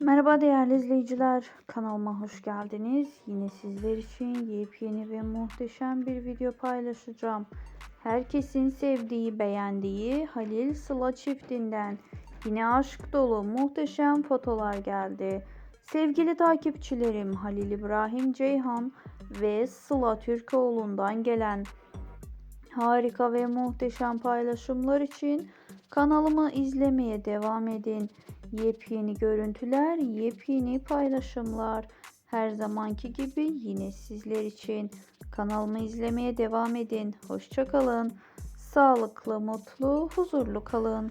Merhaba değerli izleyiciler, kanalıma hoş geldiniz. Yine sizler için yepyeni ve muhteşem bir video paylaşacağım. Herkesin sevdiği, beğendiği Halil Sıla çiftinden yine aşk dolu muhteşem fotolar geldi. Sevgili takipçilerim Halil İbrahim Ceyhan ve Sıla Türkoğlu'ndan gelen harika ve muhteşem paylaşımlar için kanalımı izlemeye devam edin. Yepyeni görüntüler, yepyeni paylaşımlar. Her zamanki gibi yine sizler için kanalımı izlemeye devam edin. Hoşçakalın. Sağlıklı, mutlu, huzurlu kalın.